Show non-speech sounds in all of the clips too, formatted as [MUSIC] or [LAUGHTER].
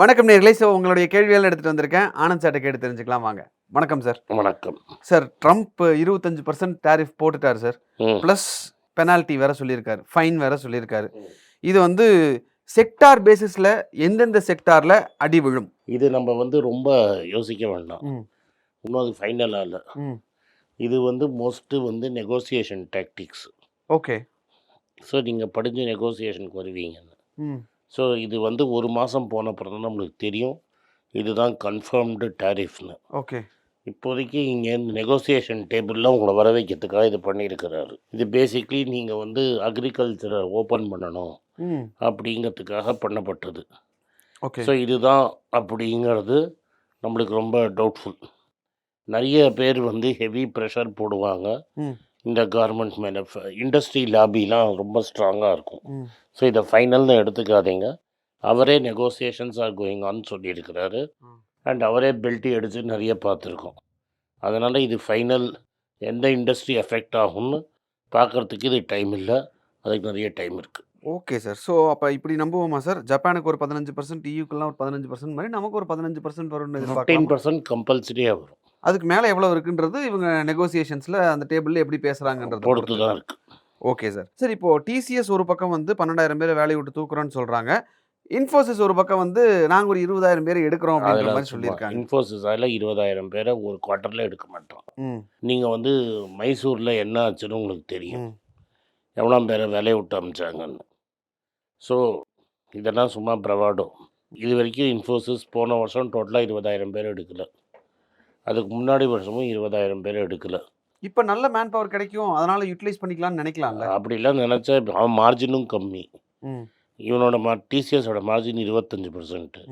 வணக்கம் நேர்களே. ஸோ உங்களுடைய கேள்விகள் எடுத்துட்டு வந்திருக்கேன். ஆனந்த் சார்ட்ட கேட்டு தெரிஞ்சுக்கலாம் வாங்க. வணக்கம் சார் வணக்கம். சார் ட்ரம்ப் இருபத்தஞ்சு பர்சன்ட் டேரிஃப் போட்டுட்டார் சார். ப்ளஸ் பெனால்ட்டி வேற சொல்லியிருக்காரு. ஃபைன் வேற சொல்லியிருக்காரு. இது வந்து செக்டார் பேசிஸ்ல எந்தெந்த செக்டார்ல அடி விழும்? இது நம்ம வந்து ரொம்ப யோசிக்க வேண்டாம். இன்னும் அது ஃபைனலாக இல்லை. இது வந்து மோஸ்ட்டு வந்து நெகோசியேஷன் டாக்டிக்ஸ் ஓகே ஸோ நீங்கள் படிஞ்சு நெகோசியேஷனுக்கு வருவீங்கன்னு. ஸோ இது வந்து ஒரு மாதம் போன அப்புறம் தான் நம்மளுக்கு தெரியும். இதுதான் கன்ஃபார்ம்டு டேரிஃப்னு ஓகே இப்போதைக்கு இங்கே நெகோசியேஷன் டேபிளில் உங்களை வர வைக்கிறதுக்காக இது பண்ணியிருக்கிறாரு. இது பேசிக்லி நீங்கள் வந்து அக்ரிகல்ச்சரை ஓப்பன் பண்ணணும் அப்படிங்கிறதுக்காக பண்ணப்பட்டது. ஓகே ஸோ இதுதான் அப்படிங்கிறது நம்மளுக்கு ரொம்ப டவுட்ஃபுல் நிறைய பேர் வந்து ஹெவி ப்ரெஷர் போடுவாங்க. இந்த கார்மெண்ட் மேலே இண்டஸ்ட்ரி லாபிலாம் ரொம்ப ஸ்ட்ராங்காக இருக்கும். ஸோ இதை ஃபைனல்னு எடுத்துக்காதீங்க. அவரே நெகோசியேஷன்ஸ் ஆர் கோயிங் ஆன் சொல்லியிருக்கிறாரு. அண்ட் அவரே பெல்ட்டி அடித்து நிறைய பார்த்துருக்கோம். அதனால் இது ஃபைனல் எந்த இண்டஸ்ட்ரி எஃபெக்ட் ஆகும்னு பார்க்குறதுக்கு இது டைம் இல்லை. அதுக்கு நிறைய டைம் இருக்குது ஓகே சார் ஸோ அப்போ இப்படி நம்புவோமா சார் ஜப்பானுக்கு ஒரு பதினஞ்சு பர்சன்ட் டியூக்கெல்லாம் ஒரு பதினஞ்சு பர்சன்ட் மாதிரி நமக்கு ஒரு பதினஞ்சு பர்சன்ட் வரும்னு ஃபிஃப்டீன் பர்சன்ட் கம்பல்சரியாக வரும். அதுக்கு மேலே எவ்வளோ இருக்குன்றது இவங்க நெகோசியேஷன்ஸில் அந்த டேபிளில் எப்படி பேசுகிறாங்கன்றது பொறுத்து தான் இருக்குது ஓகே சார் சரி இப்போ டிசிஎஸ் ஒரு பக்கம் வந்து பன்னெண்டாயிரம் பேரை வேலையை விட்டு தூக்குறோம்னு சொல்கிறாங்க இன்ஃபோசிஸ் ஒரு பக்கம் வந்து நாங்கள் ஒரு இருபதாயிரம் பேர் எடுக்கிறோம் அப்படின்ற மாதிரி சொல்லியிருக்காங்க. இன்ஃபோசிஸ் அதில் இருபதாயிரம் பேரை ஒரு குவார்ட்டரில் எடுக்க மாட்டோம். நீங்கள் வந்து மைசூரில் என்ன ஆச்சுன்னு உங்களுக்கு தெரியும். எவ்வளோ பேரை வேலையை விட்டு அமிச்சாங்கன்னு. ஸோ இதெல்லாம் சும்மா பிரவாடோ இது வரைக்கும் இன்ஃபோசிஸ் போன வருஷம் டோட்டலாக இருபதாயிரம் பேர் எடுக்கல. அதுக்கு முன்னாடி வருஷமும் இருபதாயிரம் பேர் எடுக்கல. இப்போ நல்ல மேன் பவர் கிடைக்கும். அதனால யூட்டிலைஸ் பண்ணிக்கலாம்னு நினைக்கலாம்ல? அப்படிலாம் நினச்சா அவன் மார்ஜினும் கம்மி. இவனோட மா டிசிஎஸோட மார்ஜின் இருபத்தஞ்சி பர்சன்ட்டு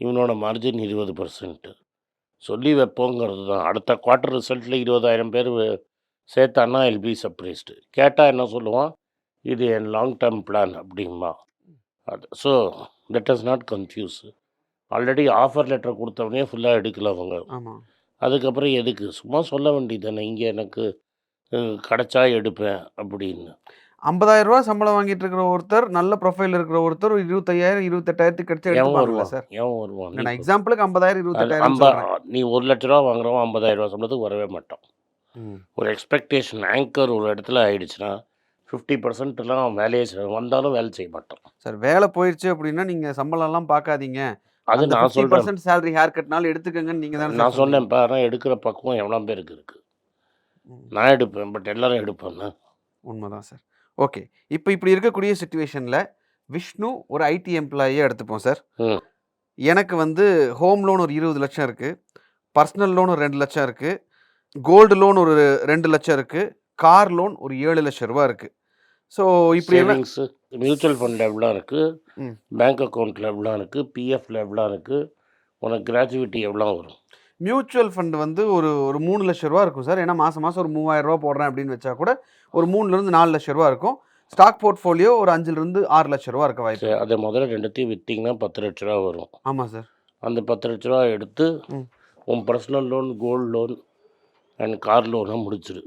இவனோட மார்ஜின் இருபது பர்சன்ட்டு சொல்லி வைப்போங்கிறது தான். அடுத்த குவார்ட்டர் ரிசல்ட்டில் இருபதாயிரம் பேர் சேர்த்தான்னா எல் பி சர்ப்ரைஸ்டு கேட்டால் என்ன சொல்லுவான்? இது என் லாங் டேர்ம் பிளான் அப்படிம்பா. அது so let us not confuse already offer letter கொடுத்தவனே ஃபுல்லாக எடுக்கல அவங்க. அதுக்கப்புறம் எதுக்கு? சும்மா சொல்ல வேண்டியது தானே இங்கே எனக்கு கிடைச்சா எடுப்பேன் அப்படின்னு. ஐம்பதாயிரம் ரூபா சம்பளம் வாங்கிட்டு இருக்கிற ஒருத்தர் நல்ல ப்ரொஃபைல் இருக்கிற ஒருத்தர் ஒரு இருபத்தையாயிரம் இருபத்தெட்டாயிரத்துக்கு கிடைச்சா எவன் வருவான் சார்? எவன் வருவான் நீ நான் எக்ஸாம்பிளுக்கு ஐம்பதாயிரம் இருபத்தெட்டாயிரம். நீ ஒரு லட்ச ரூபா வாங்குறவன் ஐம்பதாயிரம் ரூபா சம்பளத்துக்கு வரவே மாட்டான். ம். ஒரு எக்ஸ்பெக்டேஷன் ஆங்கர் ஒரு இடத்துல ஆயிடுச்சுன்னா ஃபிஃப்டி பர்சன்ட்லாம் வேலையை வந்தாலும் வேலை செய்ய மாட்டோம் சார் வேலை போயிடுச்சு அப்படின்னா நீங்கள் சம்பளம்லாம் பார்க்காதீங்க. அது நான் பர்சன்ட் சேலரி ஹேர் கட்னாலும் எடுத்துக்கங்கன்னு நீங்கள் தானே நான் சொன்னேன் பாரு எடுக்கிற பக்குவம் எவ்வளோ பேருக்கு இருக்குது நான் எடுப்பேன் பட் எல்லாரும் எடுப்பேன் உண்மைதான் சார் ஓகே இப்போ இப்படி இருக்கக்கூடிய சுச்சுவேஷனில் விஷ்ணு ஒரு ஐடி எம்ப்ளாயியை எடுத்துப்போம் சார். எனக்கு வந்து ஹோம் லோன் ஒரு இருபது லட்சம் இருக்குது பர்சனல் லோன் ஒரு ரெண்டு லட்சம் இருக்குது கோல்டு லோன் ஒரு ரெண்டு லட்சம் இருக்குது கார் லோன் ஒரு ஏழு லட்சம் ரூபா இருக்குது ஸோ இப்படி எல்லாம் மியூச்சுவல் ஃபண்ட் எவ்வளோ இருக்குது. பேங்க் அக்கௌண்ட்டில் எவ்வளோ இருக்குது பிஎஃப்ல எவ்வளோ இருக்குது உனக்கு கிராஜுவிட்டி எவ்வளோ வரும்? மியூச்சுவல் ஃபண்ட் வந்து ஒரு ஒரு மூணு லட்ச ரூபா இருக்கும் சார். ஏன்னா மாதம் மாதம் ஒரு மூவாயிரம் ரூபா போடுறேன் அப்படின்னு வச்சா கூட ஒரு மூணுலேருந்து நாலு லட்ச ரூபா இருக்கும். ஸ்டாக் போர்ட்ஃபோலியோ ஒரு அஞ்சுலேருந்து ஆறு லட்ச ரூபா இருக்க வாய்ப்பு. சரி அதை முதல்ல ரெண்டுத்தையும் விற்றீங்கன்னா பத்து லட்ச ரூபா வரும். ஆமாம் சார். அந்த பத்து லட்ச ரூபா எடுத்து. உன் personal loan gold loan and car லோனை முடிச்சிரு.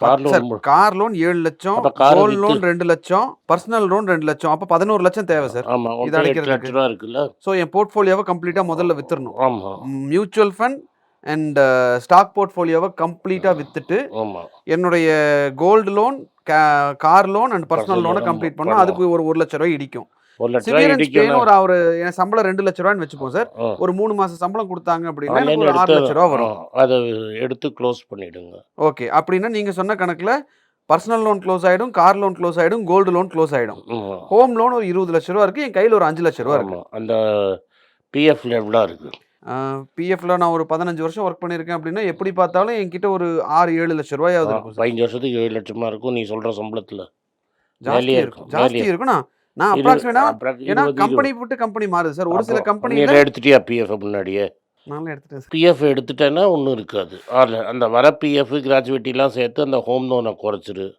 Car sir loan car loan ஏழு லட்சம் கோல்ட் லோன் ரெண்டு லட்சம் பர்சனல் லோன் ரெண்டு லட்சம். அப்போ பதினோரு லட்சம் தேவை சார். இது ரூபா இருக்குல்ல? ஸோ என் போர்ட்ஃபோலியோவை கம்ப்ளீட்டாக முதல்ல வித்துறணும். மியூச்சுவல் ஃபண்ட் அண்ட் ஸ்டாக் போர்ட்ஃபோலியோவை கம்ப்ளீட்டாக வித்துட்டு என்னுடைய gold loan car loan and personal லோனை கம்ப்ளீட் பண்ணால். அதுக்கு ஒரு ஒரு லட்ச ரூபாய் இடிக்கும். ஒரு லட்ச ரூபா சிவியரன்ஸ் பெயின் இடிக்கணும் ஒரு அவர் என் சம்பளம் ரெண்டு லட்ச ரூபான்னு வச்சுப்போம் சார். ஒரு மூணு மாசம் சம்பளம் கொடுத்தாங்க அப்படின்னா ஒரு ஆறு லட்ச ரூபா வரும். எடுத்து அதை எடுத்து க்ளோஸ் பண்ணிடுங்க. ஓகே. அப்படின்னா நீங்க சொன்ன கணக்குல பர்சனல் லோன் க்ளோஸ் ஆயிடும் கார் லோன் க்ளோஸ் ஆயிடும் கோல்டு லோன் க்ளோஸ் ஆயிடும். ஆமா. ஹோம் லோன் ஒரு இருபது லட்ச ரூபா இருக்கு என் கையில் ஒரு அஞ்சு லட்ச ரூபா இருக்கு. அந்த பிஎஃப்ல எவ்வளோ இருக்கு. பிஎஃப்ல நான் ஒரு பதினஞ்சு வருஷம் ஒர்க் பண்ணியிருக்கேன் அப்படின்னா எப்படி பார்த்தாலும் என்கிட்ட ஒரு ஆறு ஏழு லட்ச ரூபாயாவது இருக்கும் பதினஞ்சு வருஷத்துக்கு ஏழு லட்சமா இருக்கும் நீ சொல்ற சம்பளத்துல. ஜாஸ்தி வேலையே இருக்கும். ஜாஸ்தி வேலையே. நான் இரு- அப்ராக்சிமேட்டா அப்புறம் ஏன்னா இருபது, கம்பெனி. விட்டு கம்பெனி மாறுது சார். ஒரு சில கம்பெனி எடுத்துட்டியா பிஎஃப் முன்னாடியே? நானும் எடுத்துட்டேன் பிஎஃப் எடுத்துட்டேன்னா ஒன்றும் இருக்காது. ஆறு அந்த வர பிஎஃப் கிராஜுவிட்டிலாம் சேர்த்து அந்த ஹோம் லோனை குறைச்சிரு.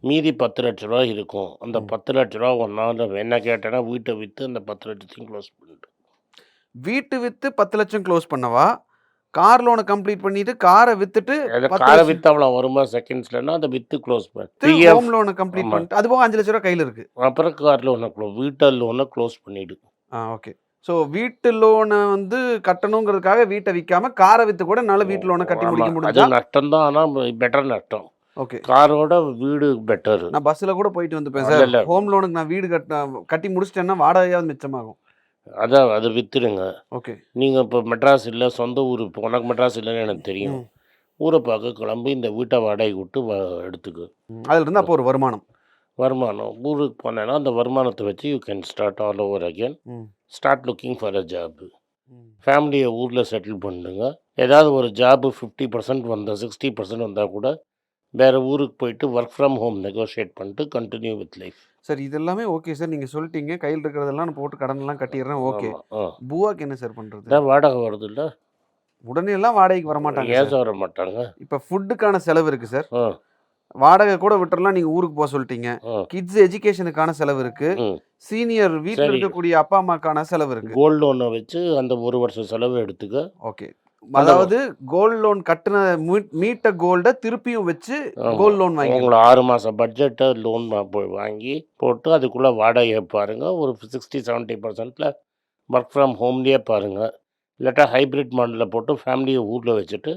மீதி பத்து லட்ச ரூபா இருக்கும். அந்த. பத்து லட்ச ரூபா ஒன்றா என்ன கேட்டேன்னா வீட்டை விற்று அந்த பத்து லட்சத்தையும் க்ளோஸ் பண்ணிட்டு வீட்டு வித்து பத்து லட்சம் க்ளோஸ் பண்ணவா? கார் லோனை கம்ப்ளீட் பண்ணிட்டு காரை வித்துட்டு காரை அவ்வளோ வருமா செகண்ட்ஸ்லன்னா அதை விற்று க்ளோஸ் பண்ணு ஹோம் லோனை கம்ப்ளீட். பண்ணிட்டு அது போக அஞ்சு லட்ச ரூபா கையில் இருக்கு. அப்புறம் கார் லோனை க்ளோ வீட்டு லோனை க்ளோஸ் பண்ணிவிடு ஆ ஓகே ஸோ வீட்டு லோனை வந்து கட்டணுங்கிறதுக்காக வீட்டை விற்காம காரை வித்து கூட நல்ல வீட்டு லோனை கட்டி முடிக்க முடிஞ்சா? நஷ்டம் தான் ஆனால் பெட்டர் நஷ்டம். ஓகே காரோட வீடு பெட்டர் நான் பஸ்ஸில் கூட போயிட்டு சார் இல்ல. ஹோம் லோனுக்கு நான் வீடு கட்ட கட்டி முடிச்சிட்டேன்னா வாடகையாவது மிச்சமாகும். அதான் அது வித்துடுங்க ஓகே. நீங்கள் இப்போ மெட்ராஸ் இல்லை சொந்த ஊர் இப்போ உனக்கு மெட்ராஸ் இல்லைன்னு எனக்கு தெரியும். ஊரை பார்க்க கிளம்பி இந்த வீட்டை வாடகை விட்டு வ எடுத்துக்கு. அதுல இருந்து அப்போ ஒரு வருமானம். வருமானம். ஊருக்கு போனேன்னா அந்த வருமானத்தை வச்சு you can start all over again. Start looking for a job ஃபேமிலியை ஊரில் செட்டில் பண்ணுங்க ஏதாவது ஒரு ஜாபு ஃபிஃப்டி பர்சன்ட் வந்தால் சிக்ஸ்டி பர்சன்ட் வந்தால் கூட வேறு ஊருக்கு போயிட்டு ஒர்க் ஃப்ரம் ஹோம் நெகோஷியேட் பண்ணிட்டு கண்டினியூ வித் லைஃப் சார் இதெல்லாமே ஓகே சார். நீங்க சொல்லிட்டீங்க. கையில் இருக்கிறதெல்லாம் நான் போட்டு கடன் எல்லாம் கட்டிடுறேன் ஓகே பூவாக்கு என்ன சார் பண்றது? இதான் வாடகை வருது இல்லை உடனே எல்லாம் வாடகைக்கு வர மாட்டாங்க ஏச வர மாட்டாங்க இப்போ ஃபுட்டுக்கான செலவு இருக்கு சார். வாடகை கூட விட்டுறலாம். நீங்க ஊருக்கு போக சொல்லிட்டீங்க. கிட்ஸ் எஜுகேஷனுக்கான செலவு இருக்கு. ம். சீனியர் வீட்டில். இருக்கக்கூடிய அப்பா அம்மாக்கான செலவு இருக்கு. கோல்டு லோனை வச்சு அந்த ஒரு வருஷம் செலவு எடுத்துக்க. ஓகே அதாவது கோல்ட் லோன் கட்டின மீட்ட கோல்ட திருப்பியும் வச்சு. கோல்ட் லோன் வாங்கி உங்களை ஆறு மாதம் பட்ஜெட்டை லோன் வாங்கி போட்டு அதுக்குள்ளே வாடகையை பாருங்கள் ஒரு சிக்ஸ்டி செவன்ட்டி பர்சன்ட்டில் ஒர்க் ஃப்ரம் ஹோம்லேயே பாருங்கள் இல்லாட்டா ஹைப்ரிட் மாடலில் போட்டு ஃபேமிலியை ஊரில் வச்சுட்டு.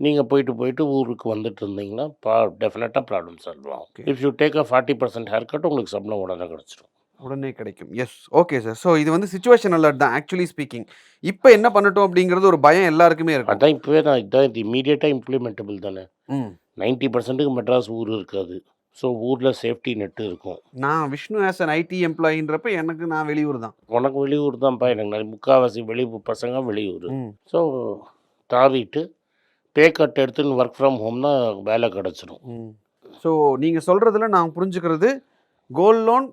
நீங்கள் போயிட்டு போயிட்டு ஊருக்கு வந்துட்டு இருந்தீங்கன்னா பா டெஃபினட்டாக ப்ராப்ளம் சால்வ் ஆகும். If you take a forty percent hair cut உங்களுக்கு சம்பளம் உடனே கிடச்சிடும் உடனே கிடைக்கும். எஸ் ஓகே சார் ஸோ இது வந்து சுச்சுவேஷன் அலர்ட் தான் ஆக்சுவலி ஸ்பீக்கிங் இப்போ என்ன பண்ணட்டும் அப்படிங்கிறது ஒரு பயம் எல்லாருக்குமே இருக்கும். அதான் இப்போவே நான் இதான் இது இமீடியட்டாக இம்ப்ளிமெண்டபிள் தானே. ம். நைன்ட்டி பர்சன்ட்டுக்கு மெட்ராஸ் ஊர் இருக்காது. ஸோ ஊரில் சேஃப்டி நெட்டு இருக்கும். நான் விஷ்ணு ஆஸ் அன் ஐடி எம்ப்ளாயின்றப்ப எனக்கு நான் வெளியூர் தான். உனக்கு வெளியூர் தான்ப்பா எனக்கு முக்கால்வாசி வெளியூர் பசங்க வெளியூர். ஸோ தாவிட்டு பே கட் எடுத்துன்னு ஒர்க் ஃப்ரம் ஹோம்னா வேலை கிடச்சிரும். ம். ஸோ நீங்கள் சொல்கிறதுல நான் புரிஞ்சுக்கிறது gold loan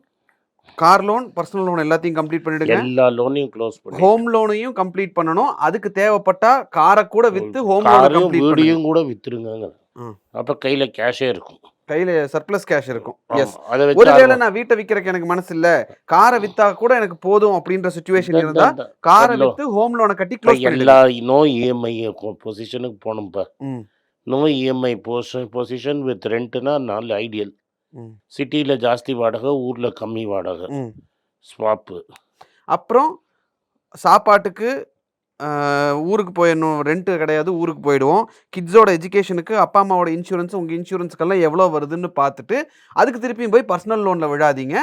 car loan personal loan எல்லாத்தையும் கம்ப்ளீட் பண்ணிடுங்க. எல்லா லோனையும் க்ளோஸ் பண்ணி ஹோம் லோனையும் கம்ப்ளீட் பண்ணணும். அதுக்கு தேவைப்பட்டா காரை கூட வித்து ஹோம் லோனை வீடியும் கூட வித்துருங்க. அப்போ கையில் கேஷே இருக்கும். கையில சர்ப்ளஸ் கேஷ் இருக்கும். எஸ் ஒருவேளை நான் வீட்டை விற்கிறக்கு எனக்கு மனசு இல்ல காரை வித்தா கூட எனக்கு போதும் அப்படின்ற சுச்சுவேஷன் இருந்தா காரை. வித்து ஹோம் லோனை கட்டி க்ளோஸ் எல்லா நோ இஎம்ஐ பொசிஷனுக்கு போகணும்ப்பா ம். நோ இஎம்ஐ பொசிஷன் வித் ரெண்ட்னா நல்ல ஐடியல் சிட்டியில் ஜாஸ்தி வாடகை ஊரில் கம்மி வாடகை. ஸ்வாப்பு. அப்புறம் சாப்பாட்டுக்கு ஊருக்கு போயிடணும். ரெண்ட்டு கிடையாது ஊருக்கு போயிடுவோம். கிட்ஸோட எஜுகேஷனுக்கு அப்பா அம்மாவோட இன்சூரன்ஸ் உங்கள் இன்சூரன்ஸ்க்கெல்லாம் எவ்வளோ வருதுன்னு பார்த்துட்டு அதுக்கு திருப்பியும் போய் பர்சனல் லோனில் விழாதீங்க.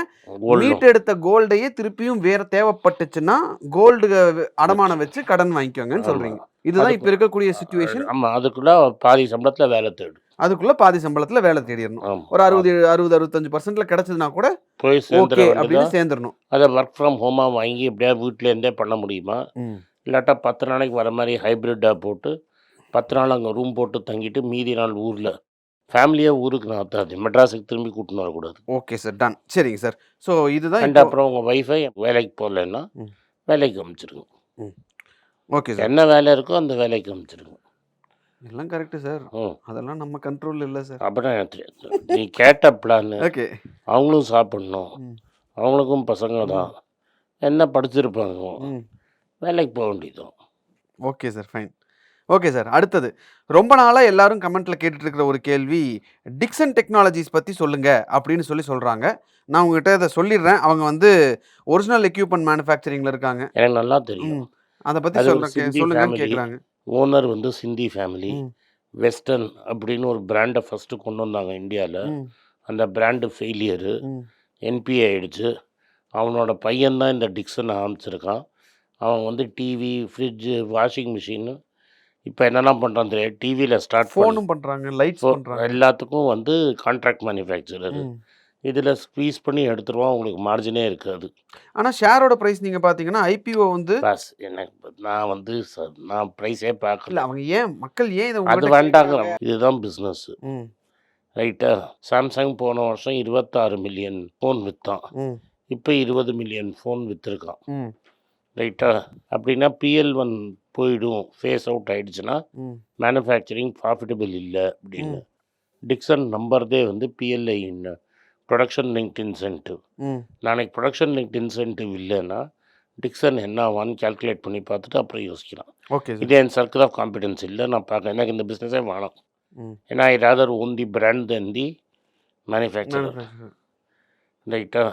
மீட் எடுத்த கோல்டையே திருப்பியும் வேற தேவைப்பட்டுச்சுன்னா கோல்டு அடமானம் வச்சு. கடன் வாங்கிக்கோங்கன்னு ஆமா. சொல்றீங்க இதுதான் இப்போ இருக்கக்கூடிய சுச்சுவேஷன் ஆமாம் அதுக்குள்ள பாதி சம்பளத்தில் வேலை தேடு. அதுக்குள்ள பாதி சம்பளத்துல வேலை தேடிடணும் ஒரு அறுபது அறுபது அறுபத்தஞ்சு பர்சன்ட்ல கிடைச்சதுன்னா கூட போய் ஓகே அப்படின்னு சேர்ந்துடணும். அதை ஒர்க் ஃப்ரம் ஹோமாக வாங்கி எப்படியா வீட்டிலேருந்தே பண்ண முடியுமா? இல்லாட்டா பத்து நாளைக்கு வர மாதிரி ஹைப்ரிட்டாக போட்டு பத்து நாள் அங்கே ரூம் போட்டு தங்கிட்டு மீதி நாள் ஊரில் ஃபேமிலியாக ஊருக்கு நான் தாது மெட்ராஸுக்கு திரும்பி கூட்டின்னு வரக்கூடாது. ஓகே சார் டன் சரிங்க சார். ஸோ இதுதான் அண்ட் அப்புறம் உங்கள் ஒய்ஃபை வேலைக்கு போகலன்னா. வேலைக்கு அமைச்சிருங்க. Okay sir. என்ன வேலை இருக்கோ அந்த வேலைக்கு அமைச்சிருங்க. எல்லாம் கரெக்டு சார். ம் அதெல்லாம் நம்ம கண்ட்ரோல் இல்லை சார். அப்புறம். நீ கேட்ட பிளான் ஓகே. அவங்களும் சாப்பிட்ணும். ம். அவங்களுக்கும் பசங்க தான். என்ன படிச்சிருப்பாங்க? ம். வேலைக்கு போக வேண்டியதும் okay sir fine. Okay sir அடுத்தது. ரொம்ப நாளாக எல்லாரும் கமெண்ட்ல கேட்டுட்டு இருக்கிற ஒரு கேள்வி டிக்சன் டெக்னாலஜிஸ் பற்றி சொல்லுங்க அப்படின்னு சொல்லி சொல்கிறாங்க நான் உங்ககிட்ட இதை சொல்லிடுறேன். அவங்க வந்து ஒரிஜினல் எக்யூப்மெண்ட் மேனுஃபேக்சரிங்கில் இருக்காங்க. எனக்கு நல்லா தெரியும். அதை பற்றி சொல்கிறேன் சொல்லுங்கன்னு. கேட்குறாங்க ஓனர் வந்து சிந்தி ஃபேமிலி வெஸ்டர்ன் அப்படின்னு ஒரு பிராண்டை ஃபஸ்ட்டு கொண்டு வந்தாங்க இந்தியாவில் அந்த பிராண்டு ஃபெயிலியரு. என்பிஏ ஆயிடுச்சு. அவனோட பையன்தான் இந்த டிக்சன் ஆரம்பிச்சிருக்கான். அவன் வந்து டிவி ஃப்ரிட்ஜு வாஷிங் மிஷின் இப்போ என்னெல்லாம் பண்ணுறான் தெரியாது டிவியில் ஸ்டார்ட் ஃபோன் ஃபோனும் பண்ணுறாங்க பண்ணுறாங்க எல்லாத்துக்கும் வந்து கான்ட்ராக்ட் மேனுஃபேக்சரர் இதில் ஸ்க்வீஸ் பண்ணி எடுத்துருவான் உங்களுக்கு மார்ஜினே இருக்காது. ஆனால் ஷேரோட ப்ரைஸ் நீங்கள் பார்த்தீங்கன்னா ஐபிஓ வந்து பாஸ் எனக்கு நான் வந்து நான் ப்ரைஸே பார்க்கல அவங்க ஏன் மக்கள் ஏன் இதை அது வேண்டாங்க? இதுதான் பிஸ்னஸ் ரைட்டா சாம்சங் போன வருஷம் இருபத்தாறு மில்லியன் ஃபோன் விற்றான் இப்போ இருபது மில்லியன் ஃபோன் விற்றுருக்கான் ரைட்டா அப்படின்னா பிஎல் ஒன் போயிடும். ஃபேஸ் அவுட் ஆயிடுச்சுன்னா மேனுஃபேக்சரிங் ப்ராஃபிட்டபிள் இல்லை அப்படின்னு. டிக்சன் நம்பர்தே வந்து பிஎல்ஐ ப்ரொடக்ஷன் லிங்க் இன்சென்டிவ் நாளைக்கு ப்ரொடக்ஷன் லிங்க் இன்சென்டிவ் இல்லைன்னா டிக்சன் என்ன ஆவான்னு கால்குலேட் பண்ணி பார்த்துட்டு அப்புறம் யோசிக்கலாம். ஓகே இதே என் சர்க்கிள் ஆஃப் காம்பிடன்ஸ் இல்லை நான் பார்க்க எனக்கு இந்த பிஸ்னஸே வேணாம். ஏன்னா I rather own the brand then the manufacturer. ரைட்டா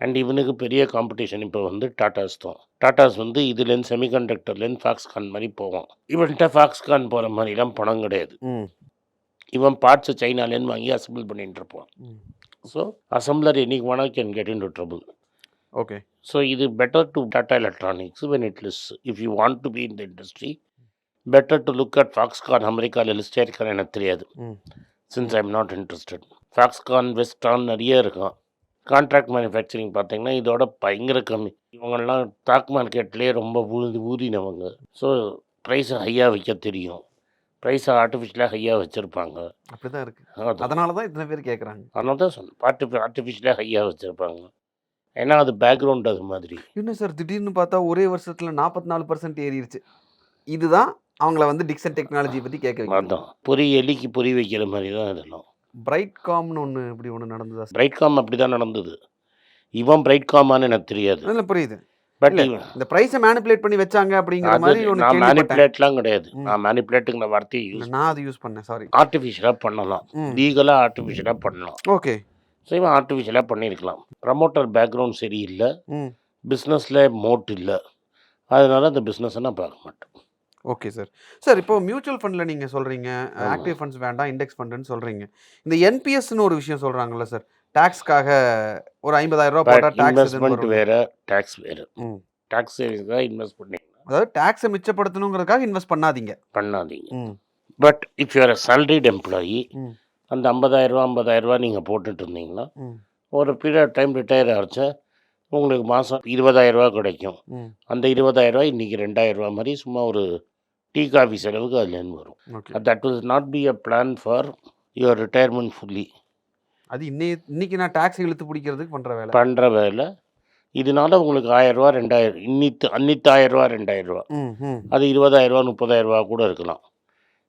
அண்ட் இவனுக்கு பெரிய காம்படிஷன் இப்போ வந்து டாட்டாஸ் தான். டாட்டாஸ் வந்து இதுலேருந்து செமிகண்டக்டர்லேருந்து ஃபாக்ஸ்கான் மாதிரி போவான். இவன்கிட்ட ஃபாக்ஸ்கான் போகிற மாதிரிலாம் பணம் கிடையாது. இவன் பார்ட்ஸை சைனாலேருந்து வாங்கி அசம்பிள் பண்ணிட்டு இருப்பான். ஸோ அசம்பிளர் என்னைக்கு வேணால் can get into trouble okay so இது better to Tata electronics when it lists if you want to be in the industry better to look at Foxconn அமெரிக்காவில் லிஸ்டே இருக்கான்னு எனக்கு தெரியாது. Since I am not interested Foxconn வெஸ்டான் நிறைய இருக்கும். Contract manufacturing பார்த்தீங்கன்னா இதோட பயங்கர கம்மி. இவங்கெல்லாம் ஸ்டாக் மார்க்கெட்லேயே ரொம்ப ஊதி ஊதினவங்க ஸோ ப்ரைஸை ஹையாக வைக்க தெரியும். ப்ரைஸை ஆர்டிஃபிஷியலாக ஹையாக வச்சுருப்பாங்க. அப்படிதான் இருக்கு. அது. அதனால தான் இத்தனை பேர் கேட்குறாங்க அதனால தான் சொன்னேன் ஆர்டிஃபி ஆர்டிஃபிஷியலாக ஹையாக வச்சுருப்பாங்க. ஏன்னா அது பேக்ரவுண்ட் அது மாதிரி. இன்னும் சார் திடீர்னு பார்த்தா ஒரே வருஷத்துல நாற்பத்தி நாலு பர்சன்ட் ஏறிடுச்சு இதுதான் அவங்கள வந்து டிக்சன் டெக்னாலஜி பத்தி கேட்க அதான். பொறி எலிக்கு பொறி வைக்கிற மாதிரி தான் இதெல்லாம். பிரைட் காம்னு ஒன்று இப்படி ஒன்று நடந்ததா சார் பிரைட்காம் அப்படி தான் நடந்தது. இவன் பிரைட்காமான்னு எனக்கு தெரியாது. இல்லை புரியுது. பட் இந்த ப்ரைஸை மேனிப்புலேட் பண்ணி வச்சாங்க அப்படிங்கிற மாதிரி ஒன்று நான் மேனிப்புலேட்லாம் கிடையாது. நான் மேனிப்புலேட்டுங்கிற வார்த்தையை யூஸ் நான் அது யூஸ் பண்ணேன் சாரி ஆர்டிஃபிஷியலாக பண்ணலாம். லீகலாக ஆர்டிஃபிஷியலாக பண்ணலாம். ஓகே. ஸோ இவன் ஆர்டிஃபிஷியலாக பண்ணியிருக்கலாம். ப்ரமோட்டர் பேக்ரவுண்ட் சரியில்லை. ம். பிஸ்னஸில் மோட் இல்லை. அதனால அந்த பிஸ்னஸை நான் பார்க்க மாட்டேன். ஓகே சார் சார் இப்போ மியூச்சுவல் ஃபண்டில் நீங்கள் சொல்கிறீங்க. ஆக்டிவ் ஃபண்ட்ஸ் வேண்டாம் இண்டெக்ஸ் ஃபண்டுன்னு சொல்கிறீங்க இந்த என்பிஎஸ்னு ஒரு விஷயம் சொல்கிறாங்கல்ல சார் டேக்ஸ்க்காக ஒரு ஐம்பதாயிரம் ரூபா போட்டால் பட் டேக்ஸ் வேறு டேக்ஸ் வேறு. டேக்ஸ் சேவிங்ஸாக இன்வெஸ்ட் பண்ணிங்கன்னா அதாவது டேக்ஸை மிச்சப்படுத்தணுங்கிறதுக்காக இன்வெஸ்ட் பண்ணாதீங்க. பண்ணாதீங்க. But if you're a salaried employee அந்த ஐம்பதாயிரரூவா ஐம்பதாயிரரூவா நீங்கள் போட்டுட்டு இருந்தீங்கன்னா ஒரு பீரியட் டைம் ரிட்டையர் ஆச்சா உங்களுக்கு மாதம் இருபதாயிரரூவா கிடைக்கும். அந்த இருபதாயிரரூவா இன்றைக்கி ரெண்டாயிரரூவா மாதிரி சும்மா ஒரு டீ காஃபி செலவுக்கு அதுலேருந்து வரும். That will not be a plan for your retirement fully அது இன்னை இன்னைக்கு நான் டேக்ஸ் இழுத்து பிடிக்கிறதுக்கு பண்ணுற வேலை. பண்ணுற வேலை. இதனால உங்களுக்கு ஆயிரரூவா ரெண்டாயிரம் இன்னித்து அன்னித்து ஆயிரரூவா ரெண்டாயிரரூவா. ம் ம். அது இருபதாயிரரூவா முப்பதாயிரரூவா கூட இருக்கலாம்.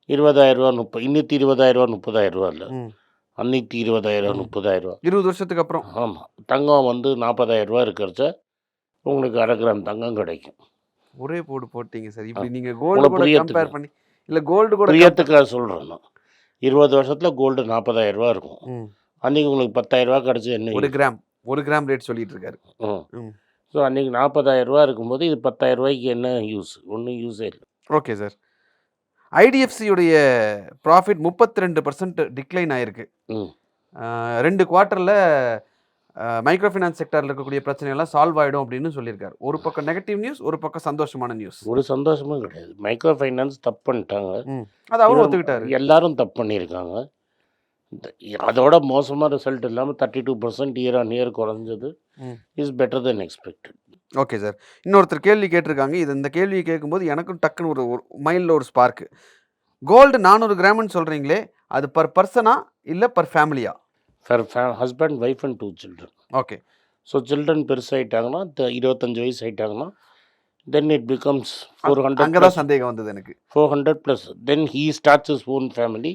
இருபதாயிரரூவா முப்ப இன்னித்து இருபதாயிரரூவா முப்பதாயிரரூவா இல்லை. அன்னித்து இருபதாயிரரூவா ம். முப்பதாயிரரூவா. இருபது வருஷத்துக்கு அப்புறம். ஆமாம் தங்கம் வந்து நாற்பதாயிரரூவா இருக்கிறச்ச உங்களுக்கு அரை கிராம் தங்கம் கிடைக்கும். ஒரே போடு போட்டீங்க சார். இப்படி நீங்க கோல்டு கூட. கம்பேர் பண்ணி இல்ல கோல்டு கூட பிரியத்துக்காக சொல்கிறேன் நான். இருபது வருஷத்தில் கோல்டு நாற்பதாயிரரூவா இருக்கும். அன்றைக்கி உங்களுக்கு பத்தாயிரரூவா கிடச்சி என்ன? ஒரு கிராம் ஒரு கிராம் ரேட் சொல்லிட்டு இருக்காரு. ஸோ அன்றைக்கி நாற்பதாயிரரூவா இருக்கும்போது இது பத்தாயிரம் ரூபாய்க்கு என்ன யூஸ் ஒன்றும் யூஸே இல்லை. ஓகே சார் ஐடிஎஃப்சியுடைய ப்ராஃபிட் முப்பத்தி ரெண்டு பர்சன்ட் டிக்ளைன் ஆயிருக்கு. ரெண்டு குவார்ட்டரில் மைக்ரோ ஃபைனான்ஸ் செக்டரில் இருக்கக்கூடிய பிரச்சனையெல்லாம் சால்வ் ஆகிடும் அப்படின்னு சொல்லியிருக்காரு. ஒரு பக்கம் நெகட்டிவ் நியூஸ் ஒரு பக்கம் சந்தோஷமான நியூஸ் ஒரு சந்தோஷமும் கிடையாது. மைக்ரோ ஃபைனான்ஸ் தப்பு பண்ணிட்டாங்க. அது அவரும் ஒத்துக்கிட்டாரு. எல்லாரும் தப்பு பண்ணியிருக்காங்க. அதோட மோசமாக ரிசல்ட் இல்லாமல் thirty two percent year on year குறைஞ்சது. Is better then expected okay sir இன்னொருத்தர் கேள்வி கேட்டிருக்காங்க. இது இந்த கேள்வியை கேட்கும்போது எனக்கும் டக்குன்னு ஒரு மைண்டில் ஒரு ஸ்பார்க்கு கோல்டு நானூறு கிராம்னு சொல்கிறீங்களே அது பர் பர்சனா இல்லை பர் ஃபேமிலியா ஃபார் ஃபே husband wife and two children okay so children பெருசாயிட்டாங்கன்னா த- இருபத்தஞ்சு வயசு ஆயிட்டாங்கன்னா தென் இட் பிகம்ஸ் ஃபோர் அங்கே ஹண்ட்ரட் தான் சந்தேகம் வந்தது எனக்கு. Four hundred plus then he starts his own family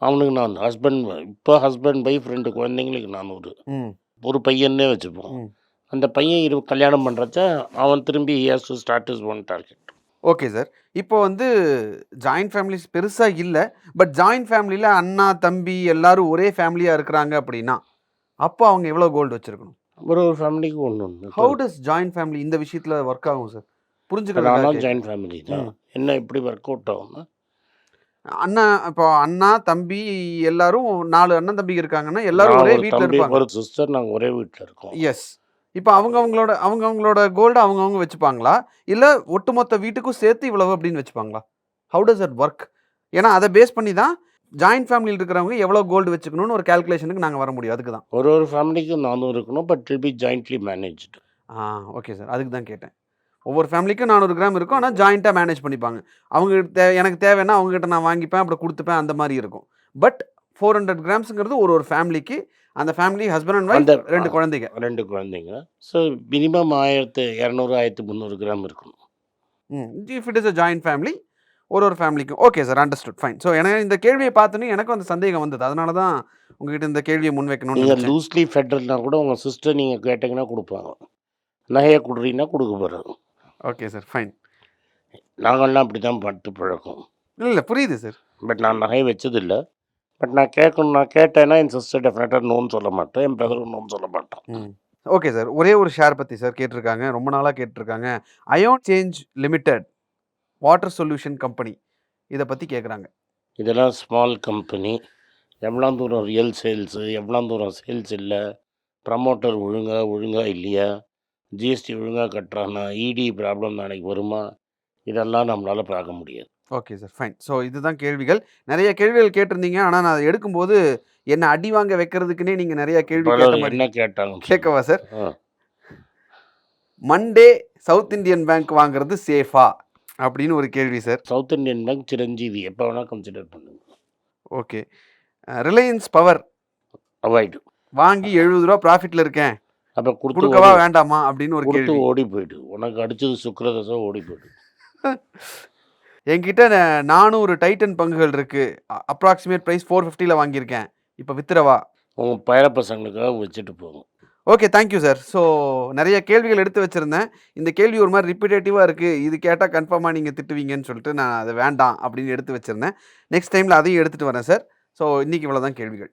அவனுக்கு நான் ஹஸ்பண்ட் இப்போ ஹஸ்பண்ட் ஒய்ஃப் ரெண்டு குழந்தைங்களுக்கு நானூறு. ம். ஒரு பையனே வச்சுப்போம். அந்த பையன் இரு கல்யாணம் பண்ணுறச்ச அவன் திரும்பி has to start his own target okay sir இப்போ வந்து ஜாயிண்ட் ஃபேமிலிஸ் பெருசாக இல்லை பட் ஜாயிண்ட் ஃபேமிலியில் அண்ணா தம்பி எல்லாரும் ஒரே ஃபேமிலியாக இருக்கிறாங்க அப்படின்னா அப்போ அவங்க எவ்வளோ கோல்டு வச்சுருக்கணும்? ஒரு ஒரு ஃபேமிலிக்கு ஒன்று ஒன்று ஹவு டஸ் ஜாயிண்ட் ஃபேமிலி இந்த விஷயத்தில் ஒர்க் ஆகும் சார் புரிஞ்சுக்கலாம் ஜாயின்ட் ஃபேமிலி தான். என்ன எப்படி ஒர்க் அவுட் ஆகும்னா? அண்ணா இப்போ அண்ணா தம்பி எல்லாரும் நாலு அண்ணன் தம்பி இருக்காங்கன்னா எல்லாரும் ஒரே வீட்டில் தம்பி இருப்பாங்க. ஒரு சிஸ்டர் நாங்கள் ஒரே வீட்டில் இருக்கோம். எஸ் இப்போ அவங்க அவங்களோட அவங்க அவங்களோட கோல்டு அவங்க அவங்க வச்சுப்பாங்களா? இல்லை ஒட்டுமொத்த வீட்டுக்கும் சேர்த்து இவ்வளவு அப்படின்னு வச்சுப்பாங்களா? ஹவு டஸ் அட் ஒர்க் ஏன்னா அதை பேஸ் பண்ணி தான் ஜாயிண்ட் ஃபேமிலியில் இருக்கிறவங்க எவ்வளோ கோல்டு வச்சுக்கணும்னு ஒரு கால்குலேஷனுக்கு நாங்கள் வர முடியும். அதுக்கு தான். ஒரு ஒரு ஃபேமிலிக்கும் நானும் இருக்கணும் but will be jointly managed ah okay sir அதுக்கு தான் கேட்டேன். ஒவ்வொரு ஃபேமிலிக்கும் நானூறு கிராம் இருக்கும். ஆனால் ஜாயிண்ட்டாக மேனேஜ் பண்ணிப்பாங்க. அவங்க தே எனக்கு தேவைன்னா அவங்ககிட்ட நான் வாங்கிப்பேன் அப்புறம் கொடுத்துப்பேன் அந்த மாதிரி இருக்கும். பட் ஃபோர் ஹண்ட்ரட் கிராம்ஸுங்கிறது ஒரு ஒரு ஃபேமிலிக்கு அந்த ஃபேமிலி ஹஸ்பண்ட் அண்ட் ஒய்ஃப் ரெண்டு குழந்தைங்க. ரெண்டு குழந்தைங்க. ஸோ மினிமம் ஆயிரத்து இரநூறு ஆயிரத்து முந்நூறு கிராம் இருக்கணும். ம். If it is a joint family ஒரு ஒரு ஃபேமிலிக்கும் okay sir understood fine so எனக்கு இந்த கேள்வியை பார்த்தோன்னே எனக்கும் அந்த சந்தேகம் வந்தது. அதனால தான் உங்ககிட்ட இந்த கேள்வியை முன்வைக்கணும்னு நீங்கள் நினைச்சேன். லூஸ்லி ஃபெட்ரல்னா கூட உங்கள் சிஸ்டர் நீங்கள் கேட்டிங்கன்னா கொடுப்பாங்க. நகையை கொடுறீங்கன்னா கொடுக்க போகிறாங்க ஓகே சார் ஃபைன். நாங்கள்லாம் அப்படி தான் பட்டு பழக்கம். இல்லை இல்லை புரியுது சார். பட் நான் நகை வச்சதில்லை. பட் நான் கேட்கணும் நான் கேட்டேன்னா என் சிஸ்டர் டெஃபினட்டாக நோன்னு சொல்ல மாட்டேன் என் பிரதரும் நோன்னு சொல்ல மாட்டான் ஓகே சார் ஒரே ஒரு ஷேர் பற்றி சார் கேட்டிருக்காங்க ரொம்ப நாளாக கேட்டிருக்காங்க. Ion Change Limited water solution company இதை பற்றி கேட்குறாங்க இதெல்லாம் ஸ்மால் கம்பெனி எவ்வளோ தூரம் ரியல் சேல்ஸு எவ்வளோ தூரம் சேல்ஸ் இல்லை ப்ரமோட்டர் ஒழுங்கா ஒழுங்கா இல்லையா? ஜிஎஸ்டி ஒழுங்கா கட்டுறானா இடி ப்ராப்ளம் நாளைக்கு வருமா? இதெல்லாம் நம்மளால் பார்க்க முடியாது. ஓகே சார் ஃபைன் ஸோ இதுதான் கேள்விகள். நிறைய கேள்விகள் கேட்டிருந்தீங்க. ஆனால் நான் அதை எடுக்கும்போது என்ன அடி வாங்க வைக்கிறதுக்குன்னே நீங்கள் நிறைய கேள்வி என்ன கேட்டாங்க கேட்கவா sir Monday South Indian Bank வாங்குறது சேஃபா அப்படின்னு ஒரு கேள்வி sir South Indian Bank Chiranjeevi. எப்போ வேணால் கன்சிடர் பண்ணுங்க. ஓகே ரிலையன்ஸ் பவர் அவாய்டு வாங்கி எழுபது ரூபா ப்ராஃபிட்டில் இருக்கேன். அப்போ கொடுக்கவா வேண்டாமா அப்படின்னு ஒரு கொடுத்து கேள்வி. ஓடி போயிடு உனக்கு அடிச்சது சுக்கிரதசம் ஓடி போயிடு [LAUGHS] என்கிட்ட நானூறு டைட்டன் பங்குகள் இருக்கு. அப்ராக்சிமேட் ப்ரைஸ் ஃபோர் ஃபிஃப்டியில் வாங்கியிருக்கேன். இப்போ வித்துறவா? உங்கள் பேர பசங்களுக்காக வச்சுட்டு போகும் ஓகே தேங்க்யூ சார் ஸோ நிறைய கேள்விகள் எடுத்து வச்சுருந்தேன். இந்த கேள்வி ஒரு மாதிரி ரிப்பீட்டேட்டிவாக இருக்குது இது கேட்டால் கன்ஃபார்மாக நீங்கள் திட்டுவீங்கன்னு சொல்லிட்டு நான் அதை வேண்டாம் அப்படின்னு எடுத்து வச்சுருந்தேன். நெக்ஸ்ட் டைமில் அதையும் எடுத்துகிட்டு வரேன் சார் ஸோ இன்றைக்கி இவ்வளோ தான் கேள்விகள்.